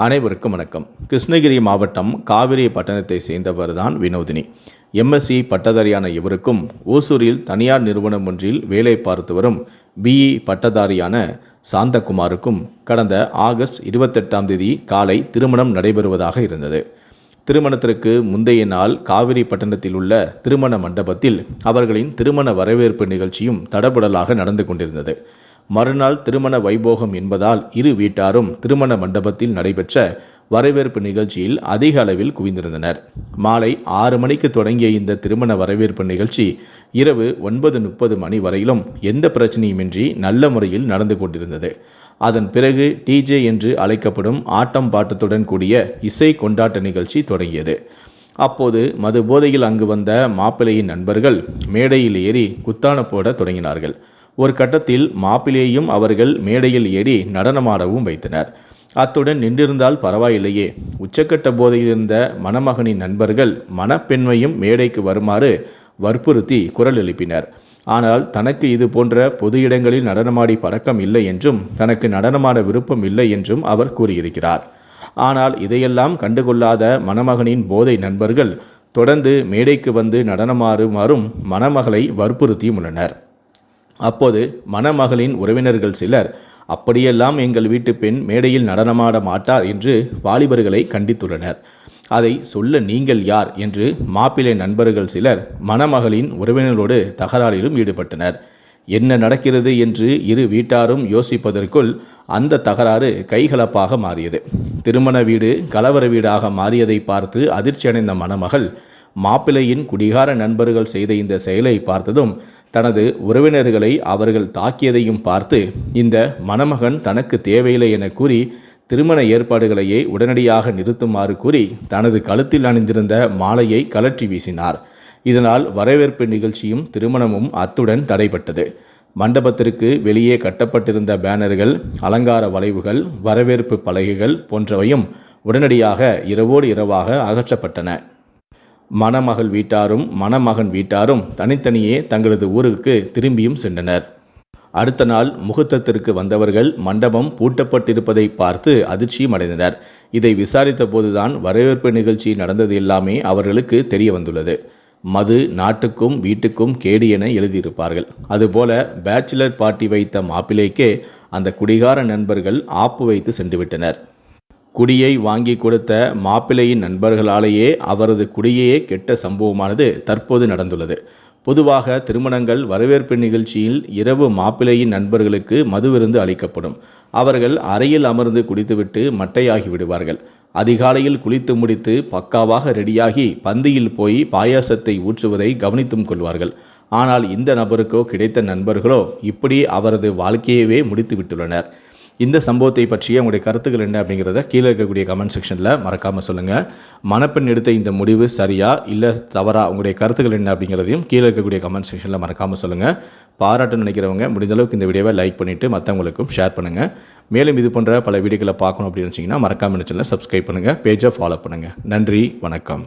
அனைவருக்கும் வணக்கம். கிருஷ்ணகிரி மாவட்டம் காவிரி பட்டணத்தை சேர்ந்தவர் தான் வினோதினி. எம்எஸ்சி பட்டதாரியான இவருக்கும் ஓசூரில் தனியார் நிறுவனம் ஒன்றில் வேலை பார்த்து வரும் பிஇ பட்டதாரியான சாந்தகுமாருக்கும் கடந்த ஆகஸ்ட் இருபத்தெட்டாம் தேதி காலை திருமணம் நடைபெறுவதாக இருந்தது. திருமணத்திற்கு முந்தைய நாள் காவிரி பட்டணத்தில் உள்ள திருமண மண்டபத்தில் அவர்களின் திருமண வரவேற்பு நிகழ்ச்சியும் தடபுடலாக நடந்து கொண்டிருந்தது. மறுநாள் திருமண வைபோகம் என்பதால் இரு வீட்டாரும் திருமண மண்டபத்தில் நடைபெற்ற வரவேற்பு நிகழ்ச்சியில் அதிக அளவில் குவிந்திருந்தனர். மாலை ஆறு மணிக்கு தொடங்கிய இந்த திருமண வரவேற்பு நிகழ்ச்சி இரவு ஒன்பது முப்பது மணி வரையிலும் எந்த பிரச்சனையுமின்றி நல்ல முறையில் நடந்து கொண்டிருந்தது. அதன் பிறகு டிஜே என்று அழைக்கப்படும் ஆட்டம் பாட்டத்துடன் கூடிய இசை கொண்டாட்ட நிகழ்ச்சி தொடங்கியது. அப்போது மது போதையில் அங்கு வந்த மாப்பிள்ளையின் நண்பர்கள் மேடையில் ஏறி குத்தான போட தொடங்கினார்கள். ஒரு கட்டத்தில் மாப்பிள்ளையையும் அவர்கள் மேடையில் ஏறி நடனமாடவும் வைத்தனர். அத்துடன் நின்றிருந்தால் பரவாயில்லையே. உச்சக்கட்ட போதையில் இருந்த மணமகனின் நண்பர்கள் மணப்பெண்மையும் மேடைக்கு வருமாறு வற்புறுத்தி குரல் எழுப்பினர். ஆனால் தனக்கு இது போன்ற பொது இடங்களில் நடனமாடி பழக்கம் இல்லை என்றும் தனக்கு நடனமாட விருப்பம் இல்லை என்றும் அவர் கூறியிருக்கிறார். ஆனால் இதையெல்லாம் கண்டுகொள்ளாத மணமகனின் போதை நண்பர்கள் தொடர்ந்து மேடைக்கு வந்து நடனமாறுமாறும் மணமகளை வற்புறுத்தியும் உள்ளனர். அப்போது மணமகளின் உறவினர்கள் சிலர் அப்படியெல்லாம் எங்கள் வீட்டு பெண் மேடையில் நடனமாட மாட்டார் என்று வாலிபர்களை கண்டித்துள்ளனர். அதை சொல்ல நீங்கள் யார்? என்று மாப்பிள்ளை நண்பர்கள் சிலர் மணமகளின் உறவினரோடு தகராறிலும் ஈடுபட்டனர். என்ன நடக்கிறது? என்று இரு வீட்டாரும் யோசிப்பதற்குள் அந்த தகராறு கைகலப்பாக மாறியது. திருமண வீடு கலவர வீடாக மாறியதை பார்த்து அதிர்ச்சியடைந்த மணமகள் மாப்பிள்ளையின் குடிகார நண்பர்கள் செய்த இந்த செயலை பார்த்ததும் தனது உறவினர்களை அவர்கள் தாக்கியதையும் பார்த்து இந்த மணமகன் தனக்கு தேவையில்லை என கூறி திருமண ஏற்பாடுகளையே உடனடியாக நிறுத்துமாறு கூறி தனது கழுத்தில் அணிந்திருந்த மாலையை கலற்றி வீசினார். இதனால் வரவேற்பு நிகழ்ச்சியும் திருமணமும் அத்துடன் தடைப்பட்டது மண்டபத்திற்கு வெளியே கட்டப்பட்டிருந்த பேனர்கள் அலங்கார வளைவுகள் வரவேற்பு பலகைகள் போன்றவையும் உடனடியாக இரவோடு இரவாக அகற்றப்பட்டன. மணமகள் வீட்டாரும் மணமகன் வீட்டாரும் தனித்தனியே தங்களது ஊருக்கு திரும்பியும் சென்றனர். அடுத்த நாள் முகூர்த்தத்திற்கு வந்தவர்கள் மண்டபம் பூட்டப்பட்டிருப்பதை பார்த்து அதிர்ச்சியும் அடைந்தனர் இதை விசாரித்த போதுதான் வரவேற்பு நிகழ்ச்சி நடந்தது எல்லாமே அவர்களுக்கு தெரிய வந்துள்ளது மது நாட்டுக்கும் வீட்டுக்கும் கேடு என எழுதியிருப்பார்கள். அதுபோல பேச்சுலர் பார்ட்டி வைத்த மாப்பிள்ளைக்கே அந்த குடிகார நண்பர்கள் ஆப்பு வைத்து சென்றுவிட்டனர். குடியை வாங்கி கொடுத்த மாப்பிள்ளையின் நண்பர்களாலேயே அவரது குடியையே கெட்ட சம்பவமானது தற்போது நடந்துள்ளது. பொதுவாக திருமணங்கள் வரவேற்பு நிகழ்ச்சியில் இரவு மாப்பிள்ளையின் நண்பர்களுக்கு மது விருந்து அளிக்கப்படும். அவர்கள் அறையில் அமர்ந்து குடித்துவிட்டு மட்டையாகி விடுவார்கள். அதிகாலையில் குளித்து முடித்து பக்காவாக ரெடியாகி பந்தியில் போய் பாயாசத்தை ஊற்றுவதை கவனித்தும் கொள்வார்கள். ஆனால் இந்த நபருக்கோ கிடைத்த நண்பர்களோ இப்படி அவரது வாழ்க்கையவே முடித்து விட்டுள்ளனர் இந்த சம்பவத்தை பற்றிய உங்களுடைய கருத்துக்கள் என்ன அப்படிங்கிறத கீழே இருக்கக்கூடிய கமெண்ட் செக்ஷனில் மறக்காமல் சொல்லுங்கள் மணப்பெண் எடுத்த இந்த முடிவு சரியா இல்லை தவறா? உங்களுடைய கருத்துக்கள் என்ன அப்படிங்கிறதையும் கீழே இருக்கக்கூடிய கமெண்ட் செக்ஷனில் மறக்காமல் சொல்லுங்கள் பாராட்டு நினைக்கிறவங்க முடிந்த அளவுக்கு இந்த வீடியோவை லைக் பண்ணிவிட்டு மற்றவங்களுக்கும் ஷேர் பண்ணுங்கள் மேலும் இது போன்ற பல வீடியோக்களை பார்க்கணும் அப்படின்னு நினச்சிங்கன்னா மறக்காமல் சேனலை சப்ஸ்கிரைப் பண்ணுங்கள் பேஜை ஃபாலோ பண்ணுங்கள் நன்றி வணக்கம்.